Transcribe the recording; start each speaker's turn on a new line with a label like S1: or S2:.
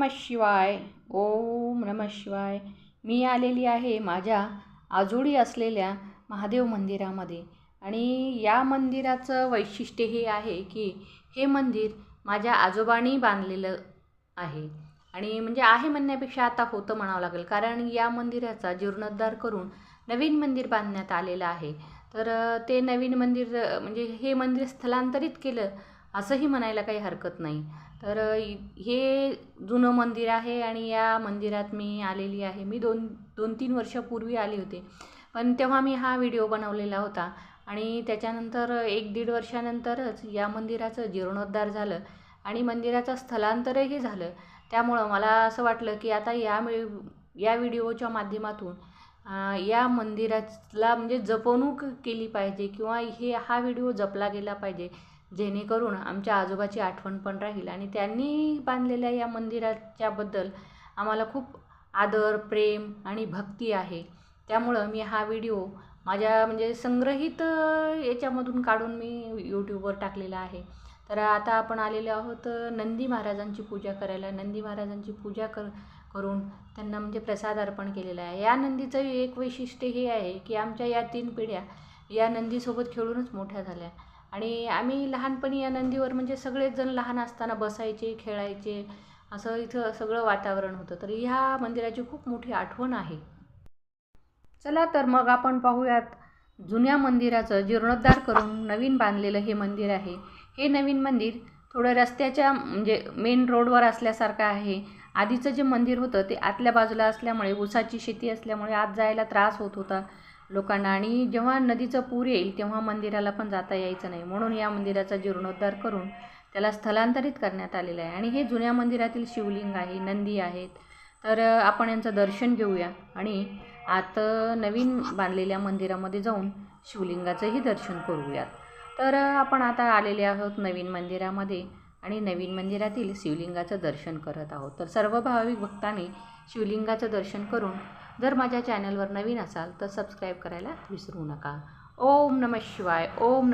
S1: नमः शिवाय. ओम नमः शिवाय. मी आलेली आहे माझ्या आजोडी असलेल्या महादेव मंदिरामध्ये. आणि या मंदिराचं वैशिष्ट्य हे आहे की हे मंदिर माझ्या आजोबांनी बांधलेलं आहे. आणि म्हणजे आहे म्हणण्यापेक्षा आता होतं म्हणावं लागेल. कारण या मंदिराचा जीर्णोद्धार करून नवीन मंदिर बांधण्यात आलेलं आहे. तर ते नवीन मंदिर म्हणजे हे मंदिर स्थलांतरित केलं असंही म्हणायला काही हरकत नाही. तर हे जुनं मंदिर आहे आणि या मंदिरात मी आलेली आहे. मी दोन दोन तीन वर्षापूर्वी आले होते. पण तेव्हा मी हा व्हिडिओ बनवलेला होता आणि त्याच्यानंतर एक दीड वर्षानंतरच या मंदिराचं जीर्णोद्धार झालं आणि मंदिराचं स्थलांतरही झालं. त्यामुळं मला असं वाटलं की आता या मी- या व्हिडिओच्या माध्यमातून या मंदिराला म्हणजे जपवणूक केली पाहिजे किंवा हे हा व्हिडिओ जपला गेला पाहिजे. जेणेकरून आमच्या आजोबाची आठवण पण राहील. आणि त्यांनी बांधलेल्या या मंदिराच्याबद्दल आम्हाला खूप आदर प्रेम आणि भक्ती आहे. त्यामुळं मी हा व्हिडिओ माझ्या म्हणजे संग्रहित याच्यामधून काढून मी यूट्यूबवर टाकलेला आहे. तर आता आपण आलेले आहोत नंदी महाराजांची पूजा करायला. नंदी महाराजांची पूजा कर करून त्यांना म्हणजे प्रसाद अर्पण केलेला आहे. या नंदीचं एक वैशिष्ट्य हे आहे की आमच्या या तीन पिढ्या या नंदीसोबत खेळूनच मोठ्या झाल्या. आणि आम्ही लहानपणी या नंदीवर म्हणजे सगळेच जण लहान असताना बसायचे खेळायचे असं इथं सगळं वातावरण होतं. तर ह्या मंदिराची खूप मोठी आठवण आहे. चला तर मग आपण पाहूयात जुन्या मंदिराचं जीर्णोद्धार करून नवीन बांधलेलं हे मंदिर आहे. हे नवीन मंदिर थोडं रस्त्याच्या म्हणजे मेन रोडवर असल्यासारखं आहे. आधीचं जे मंदिर होतं ते आतल्या बाजूला असल्यामुळे ऊसाची शेती असल्यामुळे आत जायला त्रास होत होता. लोकांना. आणि जेव्हा नदीचं पूर येईल तेव्हा मंदिराला पण जाता यायचं नाही. म्हणून या मंदिराचा जीर्णोद्धार करून त्याला स्थलांतरित करण्यात आलेलं आहे. आणि हे जुन्या मंदिरातील शिवलिंग आहे नंदी आहेत. तर आपण यांचं दर्शन घेऊया. आणि आत नवीन बांधलेल्या मंदिरामध्ये जाऊन शिवलिंगाचंही दर्शन करूयात. तर आपण आता आलेले आहोत नवीन मंदिरामध्ये आणि नवीन मंदिरातील शिवलिंगाचं दर्शन करत आहोत. तर सर्व भाविक भक्तांनी शिवलिंगाचं दर्शन करून जर माझ्या चॅनलवर नवीन असाल तर सबस्क्राईब करायला विसरू नका. ओम नमः शिवाय. ओम